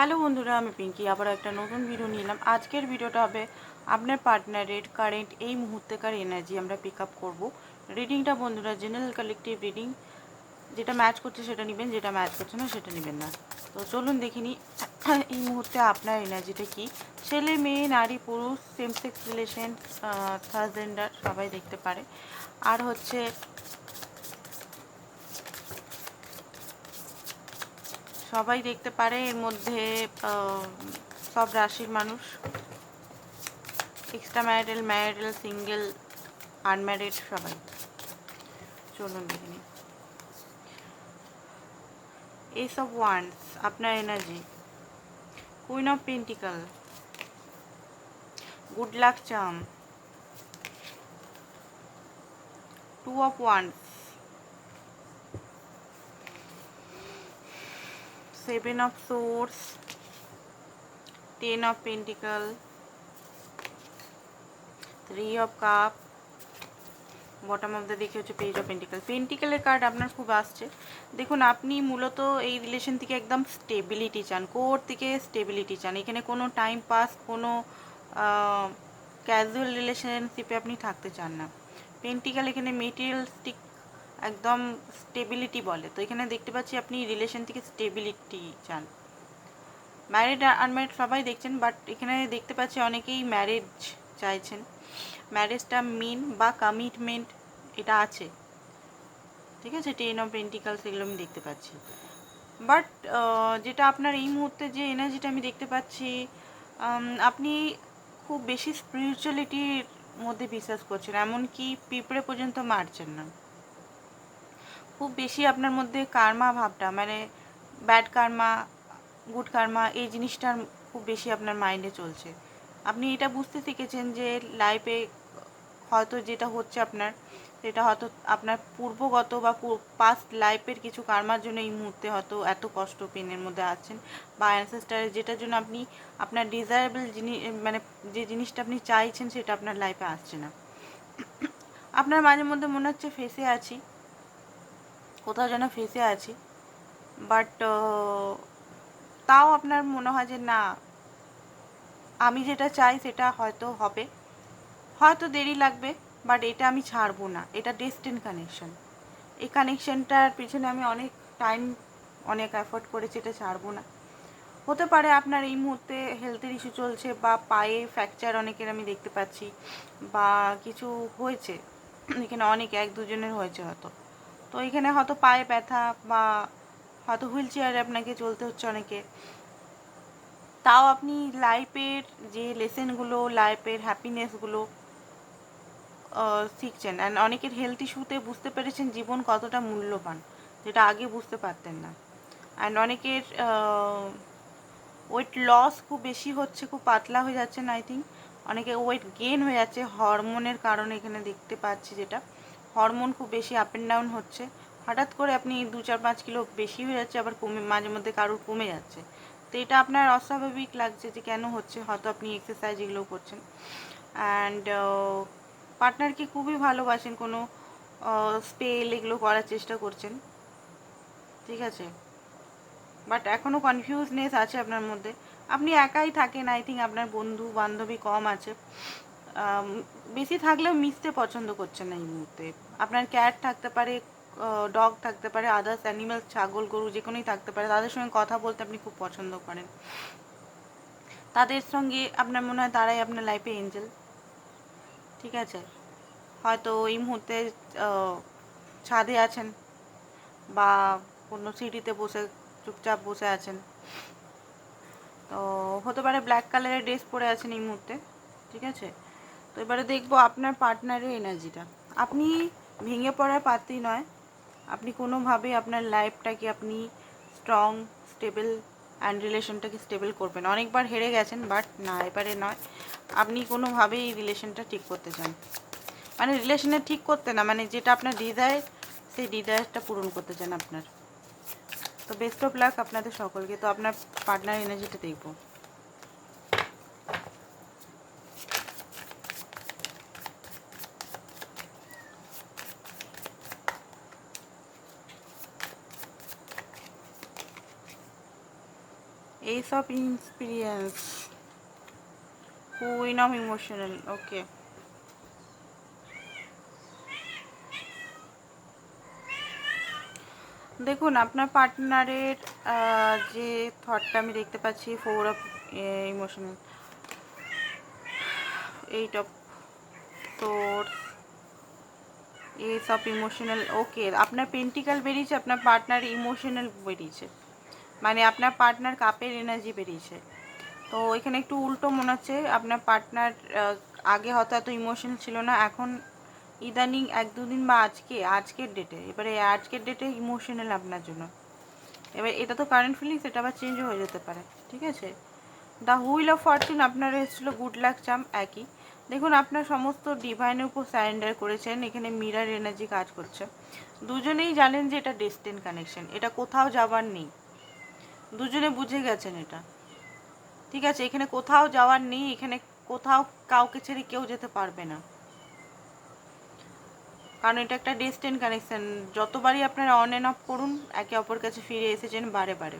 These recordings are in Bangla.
হ্যালো বন্ধুরা, আমি পিঙ্কি আবার একটা নতুন ভিডিও নিলাম আজকের ভিডিওটা হবে আপনার পার্টনারের কারেন্ট এই মুহূর্তেকার এনার্জি আমরা পিক আপ করব রিডিংটা বন্ধুরা জেনারেল কালেকটিভ রিডিং যেটা ম্যাচ করছে সেটা নেবেন, যেটা ম্যাচ করছে না সেটা নেবেন না। তো চলুন দেখিনি এই মুহূর্তে আপনার এনার্জিটা কি? ছেলে, মেয়ে, নারী, পুরুষ সেম সেক্স রিলেশন জেন্ডার সবাই দেখতে পারে। আর হচ্ছে সবাই দেখতে পারে, এর মধ্যে সব রাশির মানুষ। Extra marital marital single unmarried সবাই। চলুন দেখে নিই। এইসব ওয়ান্স আপনার energy queen of pentacle good luck charm two of wands seven of swords, ten of pentacle, three of cup bottom of the দেখে হচ্ছে পেজ অফ পেন্টিকাল পেন্টিকালের কার্ড আপনার খুব আসছে। দেখুন, আপনি মূলত এই রিলেশন থেকে একদম স্টেবিলিটি চান কোর থেকে স্টেবিলিটি চান। এখানে কোনো টাইম পাস কোনো ক্যাজুয়াল রিলেশনশিপে আপনি থাকতে চান না। পেন্টিকাল এখানে মেটেরিয়ালস্টিক একদম স্টেবিলিটি বলে। তো এখানে দেখতে পাচ্ছি আপনি রিলেশন থেকে স্টেবিলিটি চান। ম্যারিড আর আনম্যারিড সবাই দেখছেন বাট এখানে দেখতে পাচ্ছি অনেকেই ম্যারেজ চাইছেন। ম্যারেজটা মিন বা কমিটমেন্ট এটা আছে। ঠিক আছে? টেন অফ পেন্টিকালস এগুলো আমি দেখতে পাচ্ছি। বাট যেটা আপনার এই মুহূর্তে যে এনার্জিটা আমি দেখতে পাচ্ছি আপনি খুব বেশি স্পিরিচুয়ালিটির মধ্যে বিশ্বাস করছেন, এমনকি পিঁপড়ে পর্যন্ত মারছেন না। খুব বেশি আপনার মধ্যে কার্মা ভাবটা মানে ব্যাড কার্মা গুড কার্মা এই জিনিসটার খুব বেশি আপনার মাইন্ডে চলছে। আপনি এটা বুঝতে শিখেছেন যে লাইফে হয়তো যেটা হচ্ছে আপনার, সেটা হয়তো আপনার পূর্বগত বা পাস্ট লাইফের কিছু কার্মার জন্য এই মুহূর্তে হয়তো এত কষ্ট পেনের মধ্যে আছেন বা অ্যানসেস্টারের যেটার জন্য আপনি, আপনার ডিজায়ারেবল জিনিস মানে যে জিনিসটা আপনি চাইছেন সেটা আপনার লাইফে আসছে না। আপনার মাঝে মধ্যে মনে হচ্ছে ফেসে আছি কোথাও যেন ফেসে আছি। বাট তাও আপনার মনে হয় যে না, আমি যেটা চাই সেটা হয়তো হবে। হয়তো দেরি লাগবে বাট এটা আমি ছাড়বো না। এটা ডেস্টিন কানেকশন এই কানেকশনটার পিছনে আমি অনেক টাইম অনেক এফোর্ট করেছি, এটা ছাড়বো না। হতে পারে আপনার এই মুহূর্তে হেলথের ইস্যু চলছে বা পায়ে ফ্র্যাকচার অনেকের আমি দেখতে পাচ্ছি, বা কিছু হয়েছে। এখানে অনেক, এক দুজনের হয়েছে হয়তো। তো এখানে হয়তো পায়ে ব্যথা বা হয়তো হুইল চেয়ারে আপনাকে চলতে হচ্ছে অনেকে। তাও আপনি লাইফের যে লেসেনগুলো লাইফের হ্যাপিনেসগুলো শিখছেন। অ্যান্ড অনেকের হেলথ ইস্যুতে বুঝতে পেরেছেন জীবন কতটা মূল্যবান, যেটা আগে বুঝতে পারতেন না। অ্যান্ড অনেকের ওয়েট লস খুব বেশি হচ্ছে, খুব পাতলা হয়ে যাচ্ছেন আই থিঙ্ক অনেকে ওয়েট গেন হয়ে যাচ্ছে হরমোনের কারণে এখানে দেখতে পাচ্ছি যেটা। হরমোন খুব বেশি আপ অ্যান্ড ডাউন হচ্ছে। হঠাৎ করে আপনি দু চার পাঁচ কিলো বেশি হয়ে যাচ্ছে, আবার কমে, মাঝে মধ্যে কারোর কমে যাচ্ছে। তো এটা আপনার অস্বাভাবিক লাগছে যে কেন হচ্ছে, হয়তো আপনি এক্সারসাইজ এগুলো করছেন। অ্যান্ড পার্টনারকে খুবই ভালোবাসেন, কোনো স্পেল এগুলো করার চেষ্টা করছেন। ঠিক আছে? বাট এখনও কনফিউজনেস আছে আপনার মধ্যে। আপনি একাই থাকেন আই থিঙ্ক আপনার বন্ধু বান্ধবী কম আছে। বেশি থাকলেও মিশতে পছন্দ করছেন না এই মুহূর্তে। আপনার ক্যাট থাকতে পারে ডগ থাকতে পারে আদার্স অ্যানিমাল ছাগল, গরু, যে কোনোই থাকতে পারে, তাদের সঙ্গে কথা বলতে আপনি খুব পছন্দ করেন। তাদের সঙ্গে আপনার মনে হয় তারাই আপনার লাইফে এঞ্জেল ঠিক আছে? হয়তো এই মুহূর্তে ছাদে আছেন বা কোনো সিঁড়িতে বসে, চুপচাপ বসে আছেন। তো হতে পারে ব্ল্যাক কালারের ড্রেস পরে আছেন এই মুহূর্তে। ঠিক আছে? তো এবারে দেখব আপনার পার্টনারের এনার্জিটা আপনি ভেঙে পড়ার পাত্রী নয়। আপনি কোনোভাবেই আপনার লাইফটাকে আপনি স্ট্রং স্টেবল অ্যান্ড রিলেশনটাকে স্টেবল করবেন। অনেকবার হেরে গেছেন বাট না, এবারে নয়। আপনি কোনোভাবেই এই রিলেশনটা ঠিক করতে চান। মানে রিলেশনে ঠিক করতে না মানে যেটা আপনার ডিজায়ার সেই ডিজায়ারটা পূরণ করতে চান আপনার। তো বেস্ট অফ লাক আপনাদের সকলকে। তো আপনার পার্টনার এনার্জিটা দেখব। Of experience. Queen of emotional, okay. দেখুন, আপনার পার্টনারের যে থটটা আমি দেখতে পাচ্ছি four of emotional eight of swords ace of emotional okay আপনার পেন্টিক্যাল বেরিয়েছে, আপনার পার্টনার ইমোশনাল বেরিয়েছে। মানে আপনার পার্টনার কাপের এনার্জি বেরিয়েছে। তো এখানে একটু উল্টো মনে হচ্ছে, আপনার পার্টনার আগে হয়তো এত ইমোশনাল ছিল না, এখন ইদানিং এক দুদিন বা আজকে, আজকের ডেটে এবারে আজকের ডেটে ইমোশনাল আপনার জন্য। এবার এটা তো কারেন্ট ফিলিংস এটা আবার চেঞ্জ হয়ে যেতে পারে, ঠিক আছে? দ্য হুইল অফ ফরচুন আপনার এসেছিল গুড লাক চাম একই। দেখুন, আপনার সমস্ত ডিভাইনের উপর স্যারেন্ডার করেছেন, এখানে মিরার এনার্জি কাজ করছে। দুজনেই জানেন যে এটা ডেস্টেন কানেকশন এটা কোথাও যাবার নেই। দুজনে বুঝে গেছেন এটা। ঠিক আছে, এখানে কোথাও যাওয়ার নেই, এখানে কোথাও কাউকে ছেড়ে কেউ যেতে পারবে না। কারণ এটা একটা ডেস্টেন কানেকশন যতবারই আপনারা অন অ্যান্ড অফ করুন, একে অপর কাছে ফিরে এসেছেন বারে বারে।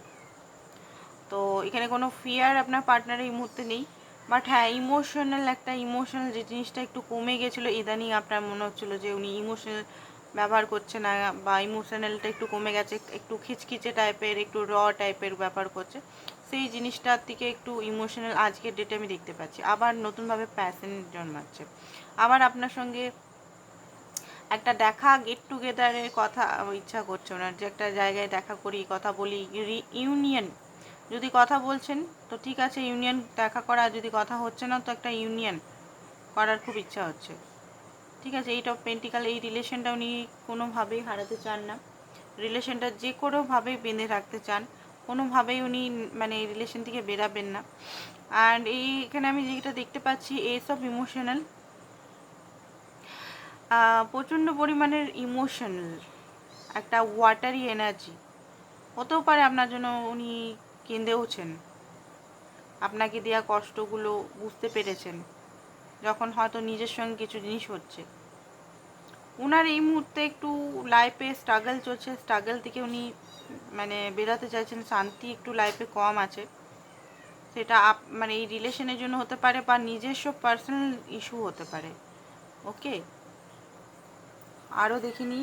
তো এখানে কোনো ফিয়ার আপনার পার্টনারের এই মুহূর্তে নেই। বাট হ্যাঁ ইমোশনাল একটা ইমোশনাল যে জিনিসটা একটু কমে গেছিল, ইদানিং আপনার মনে হচ্ছিল যে উনি ইমোশনাল ব্যবহার করছে না, বা ইমোশনালটা একটু কমে গেছে, একটু খিচখিচে টাইপের একটু র টাইপের ব্যাপার করছে। সেই জিনিসটার থেকে একটু ইমোশনাল আজকের ডেটে আমি দেখতে পাচ্ছি। আবার নতুনভাবে প্যাশন জন্মাচ্ছে। আবার আপনার সঙ্গে একটা দেখা গেট টুগেদারের কথা ইচ্ছা করছে ওনার যে একটা জায়গায় দেখা করি, কথা বলি ইউনিয়ন যদি কথা বলছেন, তো ঠিক আছে ইউনিয়ন দেখা করা। যদি কথা হচ্ছে না, তো একটা ইউনিয়ন করার খুব ইচ্ছা হচ্ছে। ঠিক আছে এইটা পেন্টিকাল এই রিলেশনটা উনি কোনোভাবেই হারাতে চান না। রিলেশনটা যে কোনোভাবেই বেঁধে রাখতে চান, কোনোভাবেই উনি মানে এই রিলেশন থেকে বেরাবেন না। অ্যান্ড এই এখানে আমি যেটা দেখতে পাচ্ছি এস অফ ইমোশনাল প্রচণ্ড পরিমাণের ইমোশনাল একটা ওয়াটারি এনার্জি হতেও পারে আপনার জন্য উনি কেঁদেওছেন। আপনাকে দেওয়া কষ্টগুলো বুঝতে পেরেছেন। যখন হয়তো নিজের সঙ্গে কিছু জিনিস হচ্ছে। ওনার এই মুহূর্তে একটু লাইফে স্ট্রাগল চলছে স্ট্রাগল থেকে উনি মানে বেরোতে চাইছেন, শান্তি একটু লাইফে কম আছে। সেটা আপ মানে এই রিলেশনের জন্য হতে পারে বা নিজস্ব পার্সোনাল ইস্যু হতে পারে। ওকে আরও দেখিনি।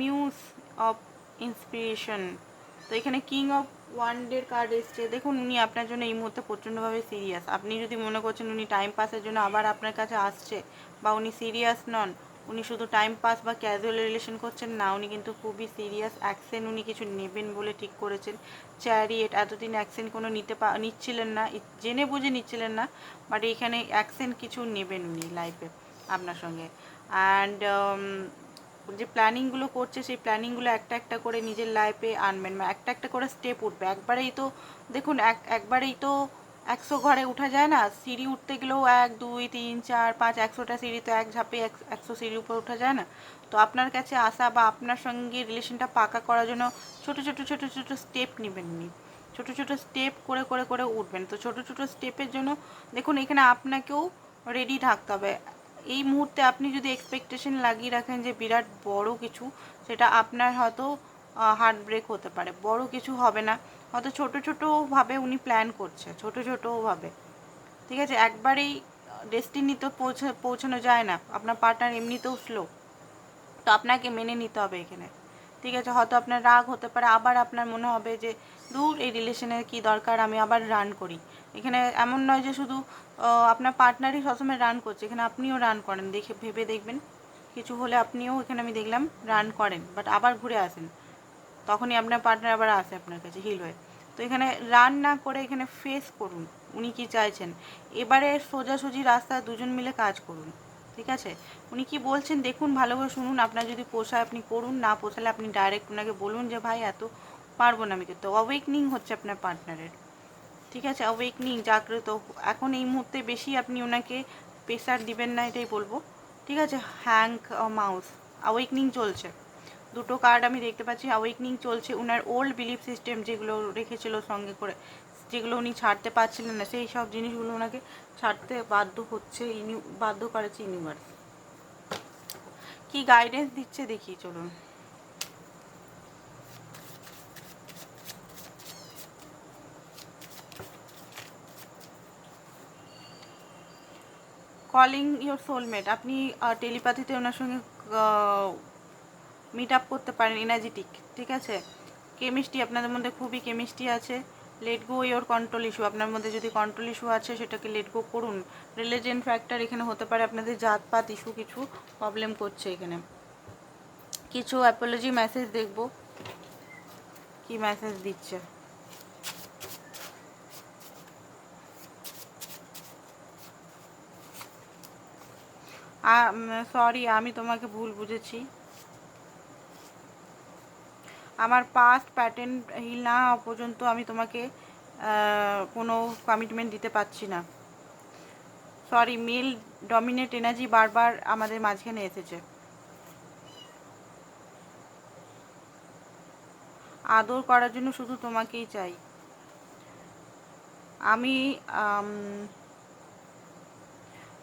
মিউজ অফ ইন্সপিরেশন তো এখানে কিং অফ ওয়ান ডের কার্ড এসছে। দেখুন, উনি আপনার জন্য এই মুহূর্তে প্রচণ্ডভাবে সিরিয়াস আপনি যদি মনে করছেন উনি টাইম পাসের জন্য আবার আপনার কাছে আসছে বা উনি সিরিয়াস নন, উনি শুধু টাইম পাস বা ক্যাজুয়াল রিলেশন করছেন না, উনি কিন্তু খুবই সিরিয়াস অ্যাকশন উনি কিছু নেবেন বলে ঠিক করেছেন। চ্যারিয়েট এতদিন অ্যাকশন কোনো নিতে পা, নিচ্ছিলেন না জেনে বুঝে নিচ্ছিলেন না বাট এখানে অ্যাকশন কিছু নেবেন উনি লাইফে আপনার সঙ্গে। অ্যান্ড যে প্ল্যানিংগুলো করছে, সেই প্ল্যানিংগুলো একটা একটা করে নিজের লাইফে আনবেন মানে একটা একটা করে স্টেপ উঠবে। একবারেই তো, দেখুন, এক, একবারেই তো একশো ঘরে উঠা যায় না। সিঁড়ি উঠতে গেলেও এক, দুই, তিন, চার, পাঁচ, একশোটা সিঁড়ি তো এক ঝাঁপে এক, একশো সিঁড়ির উপর উঠা যায় না। তো আপনার কাছে আসা বা আপনার সঙ্গে রিলেশনটা পাকা করার জন্য ছোট ছোট ছোট ছোট স্টেপ নেবেন নি। ছোট ছোট স্টেপ করে করে করে উঠবেন। তো ছোট ছোট স্টেপের জন্য, দেখুন, এখানে আপনাকেও রেডি থাকতে হবে। এই মুহূর্তে আপনি যদি এক্সপেকটেশন লাগিয়ে রাখেন যে বিরাট বড় কিছু, সেটা আপনার হয়তো হার্ট ব্রেক হতে পারে। বড় কিছু হবে না। হয়তো ছোটো ছোটোভাবে উনি প্ল্যান করছে, ছোটো ছোটোভাবে ঠিক আছে? একবারেই ডেস্টিনি তো পৌঁছে, পৌঁছানো যায় না। আপনার পার্টনার এমনিতেও স্লো তো আপনাকে মেনে নিতে হবে এখানে। ঠিক আছে, হয়তো আপনার রাগ হতে পারে, আবার আপনার মনে হবে যে, দূর, এই রিলেশনের কি দরকার? আমি আবার রান করি। এখানে এমন নয় যে শুধু আপনার পার্টনারই সবসময় রান করছে, এখানে আপনিও রান করেন। দেখে, ভেবে দেখবেন। কিছু হলে আপনিও এখানে আমি দেখলাম রান করেন বাট আবার ঘুরে আসেন। তখনই আপনার পার্টনার আবার আসে আপনার কাছে হিল হয়ে। তো এখানে রান না করে এখানে ফেস করুন। উনি কি চাইছেন? এবারে সোজাসুজি রাস্তায় দুজন মিলে কাজ করুন। ঠিক আছে? উনি কি বলছেন? দেখুন, ভালো করে শুনুন। আপনার যদি পোষায় আপনি করুন, না পোষালে আপনি ডাইরেক্ট ওনাকে বলুন যে, ভাই, এত পারব না আমি কিন্তু। অওয়েকনিং হচ্ছে আপনার পার্টনারের ঠিক আছে? অওয়েকনিং জাগ্রত। এখন এই মুহূর্তে বেশি আপনি ওনাকে প্রেশার দিবেন না, এটাই বলব। ঠিক আছে? হ্যাঙ্ক মাউস অওয়েকনিং চলছে। দুটো কার্ড আমি দেখতে পাচ্ছি। অওয়েকনিং চলছে। ওনার ওল্ড বিলিফ সিস্টেম যেগুলো রেখেছিল সঙ্গে করে। যেগুলো উনি ছাড়তে পারছিলেন না, সেই সব জিনিসগুলো ওনাকে ছাড়তে বাধ্য হচ্ছে ইনি, বাধ্য করেছে ইউনিভার্স কি গাইডেন্স দিচ্ছে দেখি, চলুন। কলিং ইয়োর সোলমেট আপনি টেলিপ্যাথিতে ওনার সঙ্গে মিট আপ করতে পারেন এনার্জেটিক ঠিক আছে? কেমিস্ট্রি আপনাদের মধ্যে খুবই কেমিস্ট্রি আছে। Let go your control issue আপনার মধ্যে যদি কন্ট্রোল ইস্যু আছে, সেটাকে লেট গো করুন। রিলিজেন ফ্যাক্টর এখানে হতে পারে আপনাদের জাতপাত ইস্যু কিছু প্রবলেম করছে এখানে। কিছু অ্যাপোলজি মেসেজ দেখব। কি মেসেজ দিচ্ছে? সরি আমি তোমাকে ভুল বুঝেছি। আমার পাস্ট প্যাটার্ন হিল না হওয়া পর্যন্ত আমি তোমাকে কোনো কমিটমেন্ট দিতে পারছি না। সরি মেল ডমিনেট এনার্জি বারবার আমাদের মাঝখানে এসেছে। আদর করার জন্য শুধু তোমাকেই চাই। আমি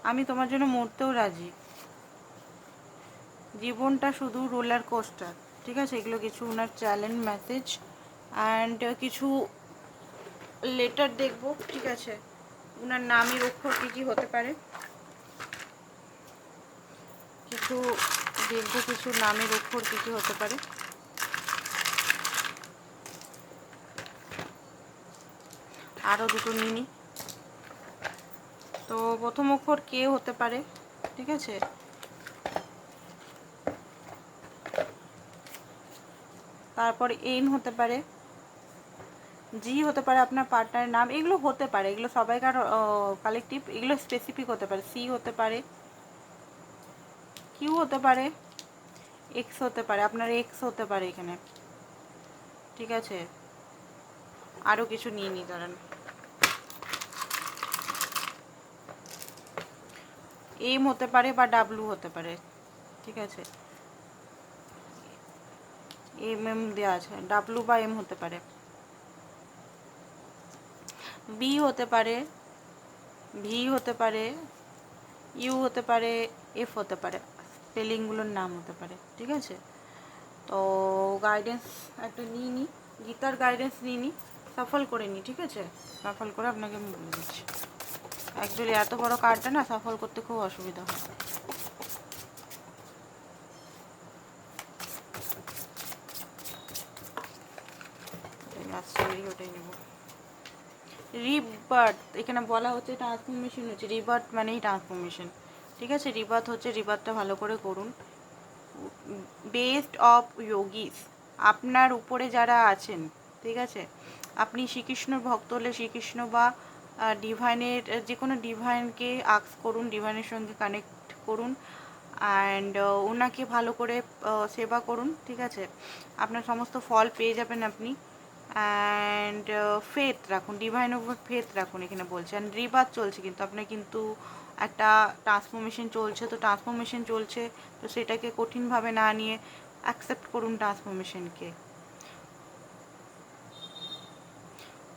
আমি তোমার জন্য মরতেও রাজি। জীবনটা শুধু রোলার কোস্টার ঠিক আছে, এগুলো কিছু ওনার চ্যালেঞ্জ মেসেজ অ্যান্ড কিছু লেটার দেখব, ঠিক আছে। ওনার নামের অক্ষর কী কী হতে পারে। কিছু দেখব কিছু নামের অক্ষর কী কী হতে পারে। আরও দুটো নিয়ে নিই তো প্রথম অক্ষর কে হতে পারে, ঠিক আছে? তারপর এন হতে পারে জি হতে পারে আপনার পার্টনারের নাম, এগুলো হতে পারে, এগুলো সবাইকার কালেকটিভ এগুলো স্পেসিফিক হতে পারে সি হতে পারে কিউ হতে পারে এক্স হতে পারে, আপনার এক্স হতে পারে এখানে, ঠিক আছে? আরও কিছু নিয়ে নিই দাঁড়ান এম হতে পারে বা ডাব্লু হতে পারে, ঠিক আছে? এম এম দেওয়া আছে। ডাব্লু বা এম হতে পারে। বি হতে পারে ভি হতে পারে ইউ হতে পারে এফ হতে পারে। স্পেলিংগুলোর নাম হতে পারে, ঠিক আছে? তো গাইডেন্স একটা নিয়ে নিই গীতার গাইডেন্স নিয়ে নিই সফল করে নিই ঠিক আছে? সফল করে আপনাকে আমি বলে দিচ্ছি। অ্যাকচুয়ালি এত বড় কার্ডটা না সফল করতে খুব অসুবিধা হয়। রিবার্থ এখানে বলা হচ্ছে ট্রান্সফরমেশন হচ্ছে রিবার্থ মানেই ট্রান্সফরমেশন ঠিক আছে? রিবার্থ হচ্ছে রিবার্থটা ভালো করে করুন। বেস্ট অফ যোগিস আপনার উপরে যারা আছেন, ঠিক আছে? আপনি শ্রীকৃষ্ণর ভক্ত হলে শ্রীকৃষ্ণ বা ডিভাইনের যে কোনো ডিভাইনকে আক্স করুন ডিভাইনের সঙ্গে কানেক্ট করুন অ্যান্ড ওনাকে ভালো করে সেবা করুন, ঠিক আছে? আপনার সমস্ত ফল পেয়ে যাবেন আপনি। অ্যান্ড ফেথ রাখুন ডিভাইন উপর ফেথ রাখুন এখানে বলছে। অ্যান্ড রিবাদ চলছে কিন্তু, আপনার কিন্তু একটা ট্রান্সফরমেশন চলছে। তো ট্রান্সফরমেশন চলছে, তো সেটাকে কঠিনভাবে না নিয়ে অ্যাকসেপ্ট করুন ট্রান্সফরমেশনকে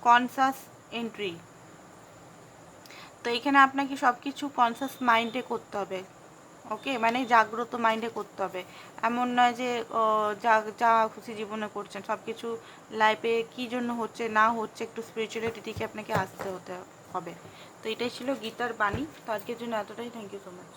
কনসাস এন্ট্রি তো এখানে আপনাকে সব কিছু কনসাস মাইন্ডে করতে হবে। ওকে? মানে জাগ্রত মাইন্ডে করতে হবে। এমন নয় যে যা যা খুশি জীবনে করছেন সব কিছু লাইফে কী জন্য হচ্ছে, না হচ্ছে, একটু স্পিরিচুয়ালিটি দিকে আপনাকে আসতে হতে হবে। তো এটাই ছিল গীতার বাণী। তো আজকের জন্য এতটাই। Thank you so much